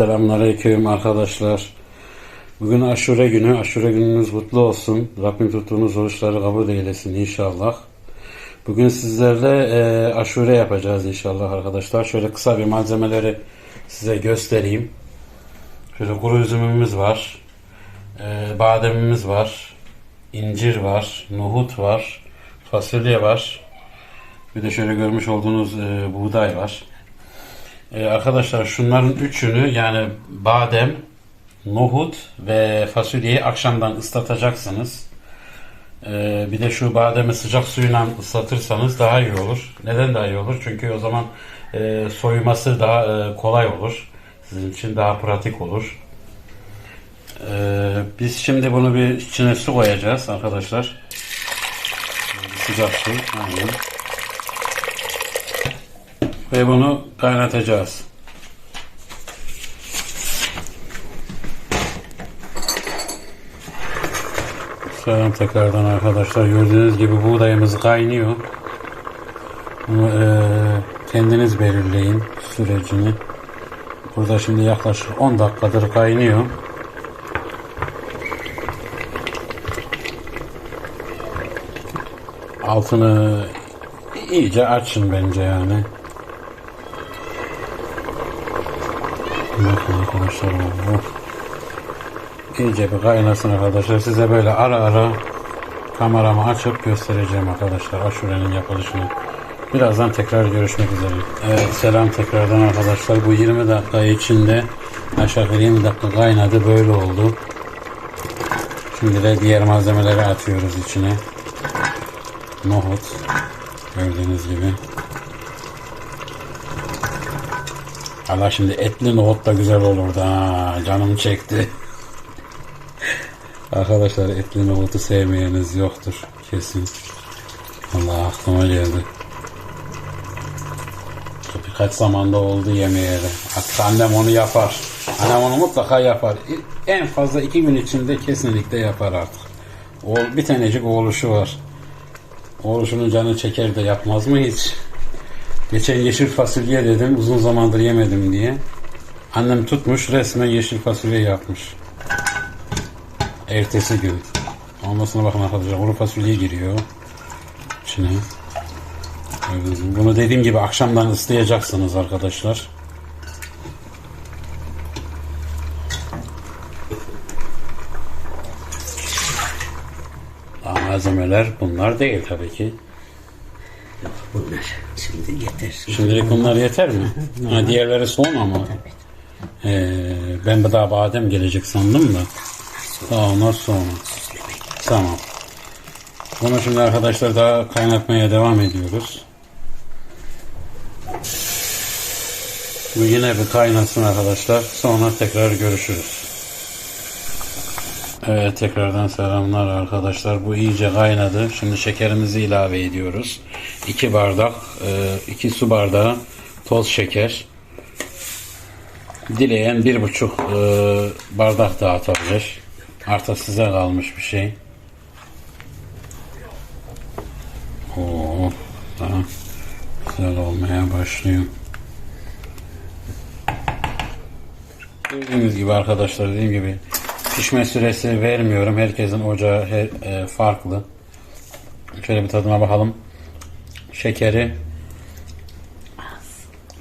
Selamünaleyküm arkadaşlar. Bugün aşure günü. Aşure gününüz mutlu olsun. Rabbim tuttuğunuz oruçları kabul eylesin inşallah. Bugün sizlerle e, aşure yapacağız inşallah arkadaşlar. Şöyle kısa bir malzemeleri size göstereyim. Şöyle kuru üzümümüz var. E, bademimiz var. incir var. Nohut var. Fasulye var. Bir de şöyle görmüş olduğunuz e, buğday var. Ee, arkadaşlar şunların üçünü yani badem, nohut ve fasulyeyi akşamdan ıslatacaksınız. Ee, bir de şu bademi sıcak suyla ıslatırsanız daha iyi olur. Neden daha iyi olur? Çünkü o zaman e, soyması daha e, kolay olur. Sizin için daha pratik olur. Ee, biz şimdi bunu bir içine su koyacağız arkadaşlar. Sıcak su. Aynen. Ve bunu kaynatacağız. Selam tekrardan arkadaşlar. Gördüğünüz gibi buğdayımız kaynıyor. Bunu eee, kendiniz belirleyin sürecini. Burada şimdi yaklaşık 10 dakikadır kaynıyor. Altını iyice açın bence yani. Bakın arkadaşlar bu iyice bir kaynasın arkadaşlar. Size böyle ara ara kameramı açıp göstereceğim arkadaşlar aşurenin yapılışını. Birazdan tekrar görüşmek üzere. Evet selam tekrardan arkadaşlar. Bu 20 dakika içinde aşağı yukarı 20 dakika kaynadı böyle oldu. Şimdi de diğer malzemeleri atıyoruz içine. Nohut gördüğünüz gibi. Allah şimdi etli nohut da güzel olurdu ha. Canım çekti. Arkadaşlar etli nohutu sevmeyeniniz yoktur kesin. Allah aklıma geldi. Birkaç zamanda oldu yemeyeli. Hatta annem onu yapar. Annem onu mutlaka yapar. En fazla iki gün içinde kesinlikle yapar artık. O, bir tanecik oğluşu var. Oğluşunun canı çeker de yapmaz mı hiç? Geçen yeşil fasulye dedim uzun zamandır yemedim diye. Annem tutmuş resmen yeşil fasulye yapmış. Ertesi gün. Ondan sonra bakın arkadaşlar kuru fasulye giriyor. içine. Bunu dediğim gibi akşamdan ıslayacaksınız arkadaşlar. Malzemeler bunlar değil tabii ki. Şimdi yeter. Şimdilik bunlar yeter mi? Ha, diğerleri son ama. Ee, ben daha badem gelecek sandım da. Daha onlar sonra. Tamam. Bunu şimdi arkadaşlar daha kaynatmaya devam ediyoruz. Bu yine bir kaynasın arkadaşlar. Sonra tekrar görüşürüz. Evet tekrardan selamlar arkadaşlar. Bu iyice kaynadı. Şimdi şekerimizi ilave ediyoruz. 2 bardak, 2 su bardağı toz şeker. Dileyen bir buçuk e, bardak da atabilir. Artık size kalmış bir şey. Oo, daha güzel olmaya başlıyor. Gördüğünüz gibi arkadaşlar dediğim gibi pişme süresi vermiyorum. Herkesin ocağı her, e, farklı. Şöyle bir tadına bakalım. Şekeri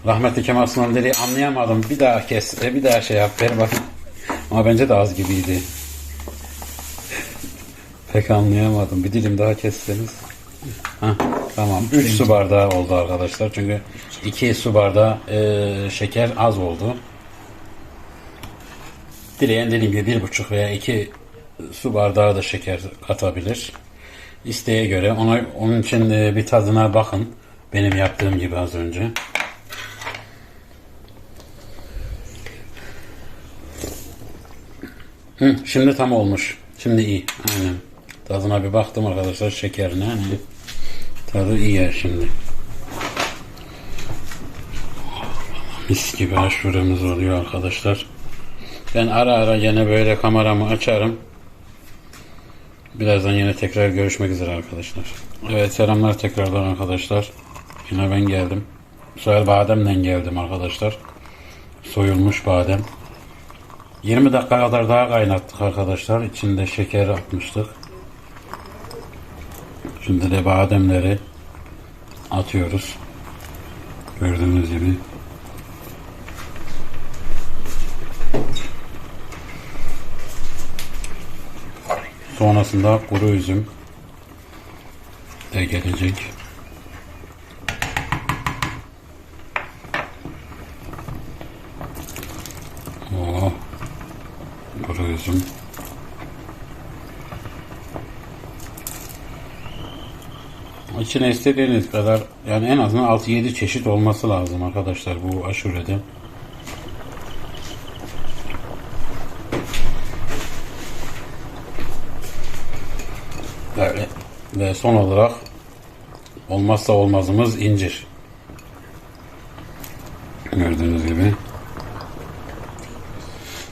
Rahmetli Kemal Sunal dedi anlayamadım. Bir daha kes, e, bir daha şey yap, ver bakayım. Ama bence de az gibiydi. Pek anlayamadım. Bir dilim daha kesseniz. Hah, tamam. 3 su bardağı oldu arkadaşlar. Çünkü 2 su bardağı e, şeker az oldu. Dileyen dediğim gibi bir buçuk veya iki su bardağı da şeker katabilir. İsteğe göre. Ona, onun için e, bir tadına bakın. Benim yaptığım gibi az önce. Hı, şimdi tam olmuş. Şimdi iyi. Aynen. Tadına bir baktım arkadaşlar şekerine. Hani tadı iyi şimdi. Mis gibi aşuremiz oluyor arkadaşlar. Ben ara ara yine böyle kameramı açarım. Birazdan yine tekrar görüşmek üzere arkadaşlar. Evet selamlar tekrardan arkadaşlar. Yine ben geldim. Bu sefer bademle geldim arkadaşlar. Soyulmuş badem. 20 dakika kadar daha kaynattık arkadaşlar. İçinde şeker atmıştık. Şimdi de bademleri atıyoruz. Gördüğünüz gibi. Sonrasında kuru üzüm de gelecek. Oo, kuru üzüm. İçine istediğiniz kadar yani en azından 6-7 çeşit olması lazım arkadaşlar bu aşurede. Böyle. Ve son olarak olmazsa olmazımız incir. Gördüğünüz gibi.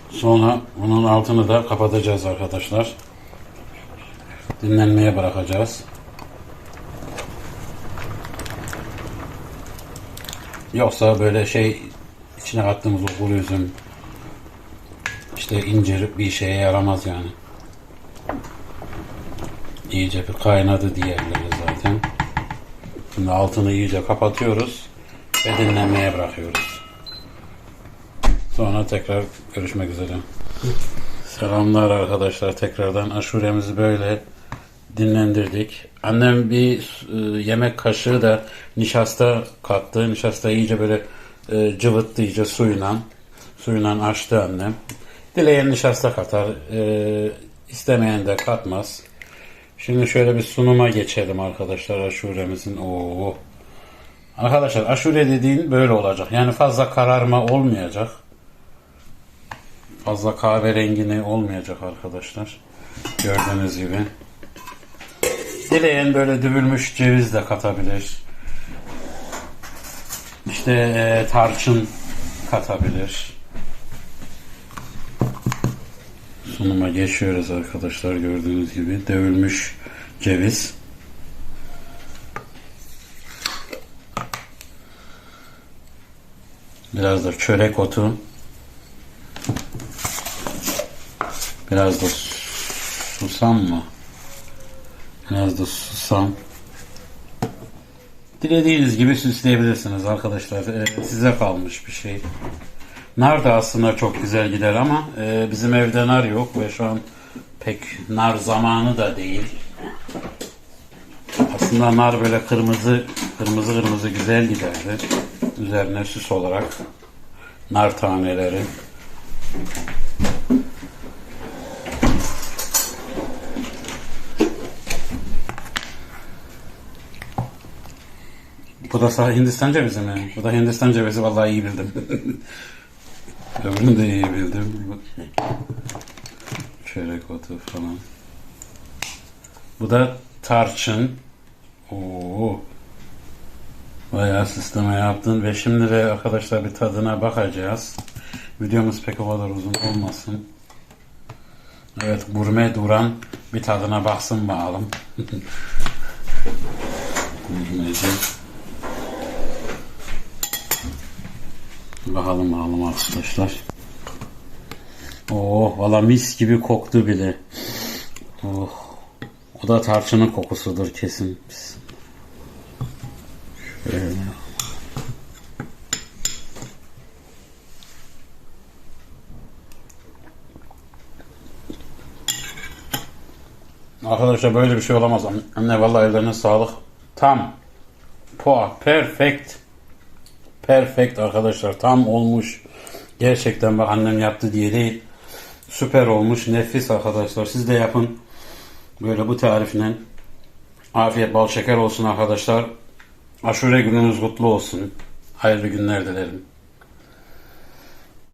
Sonra bunun altını da kapatacağız arkadaşlar. Dinlenmeye bırakacağız. Yoksa böyle şey içine attığımız o kuru üzüm işte incir bir şeye yaramaz yani. İyice bir kaynadı diğerleri zaten. Şimdi altını iyice kapatıyoruz ve dinlenmeye bırakıyoruz. Sonra tekrar görüşmek üzere. Selamlar arkadaşlar tekrardan aşuremizi böyle dinlendirdik. Annem bir e, yemek kaşığı da nişasta kattı. Nişasta iyice böyle e, cıvıttı iyice suyla. Suyla açtı annem. Dileyen nişasta katar. E, istemeyen de katmaz. Şimdi şöyle bir sunuma geçelim arkadaşlar aşuremizin. Oo. Arkadaşlar aşure dediğin böyle olacak. Yani fazla kararma olmayacak. Fazla kahverengini olmayacak arkadaşlar. Gördüğünüz gibi. Dileyen böyle dövülmüş ceviz de katabilir. İşte e, tarçın katabilir. Sunuma geçiyoruz arkadaşlar gördüğünüz gibi. Dövülmüş ceviz. Biraz da çörek otu. Biraz da susam mı? Biraz da susam. Dilediğiniz gibi süsleyebilirsiniz arkadaşlar. Ee, size kalmış bir şey. Nar da aslında çok güzel gider ama e, bizim evde nar yok ve şu an pek nar zamanı da değil. Aslında nar böyle kırmızı kırmızı kırmızı güzel giderdi. Üzerine süs olarak nar taneleri. Bu da Hindistan cevizi mi? Bu da Hindistan cevizi vallahi iyi bildim. Öbürünü de iyi bildim. Çörek otu falan. Bu da tarçın. Oo. Bayağı sisteme yaptın ve şimdi de arkadaşlar bir tadına bakacağız. Videomuz pek o kadar uzun olmasın. Evet gurme duran bir tadına baksın bakalım. Gurmeci. Bakalım bakalım arkadaşlar. Oh valla mis gibi koktu bile. Oh. O da tarçının kokusudur kesin. Şöyle. Arkadaşlar böyle bir şey olamaz. Anne vallahi ellerine sağlık. Tam. Poa. Perfect. Perfect arkadaşlar. Tam olmuş. Gerçekten bak annem yaptı diye değil. Süper olmuş. Nefis arkadaşlar. Siz de yapın. Böyle bu tarifle. Afiyet bal şeker olsun arkadaşlar. Aşure gününüz kutlu olsun. Hayırlı günler dilerim.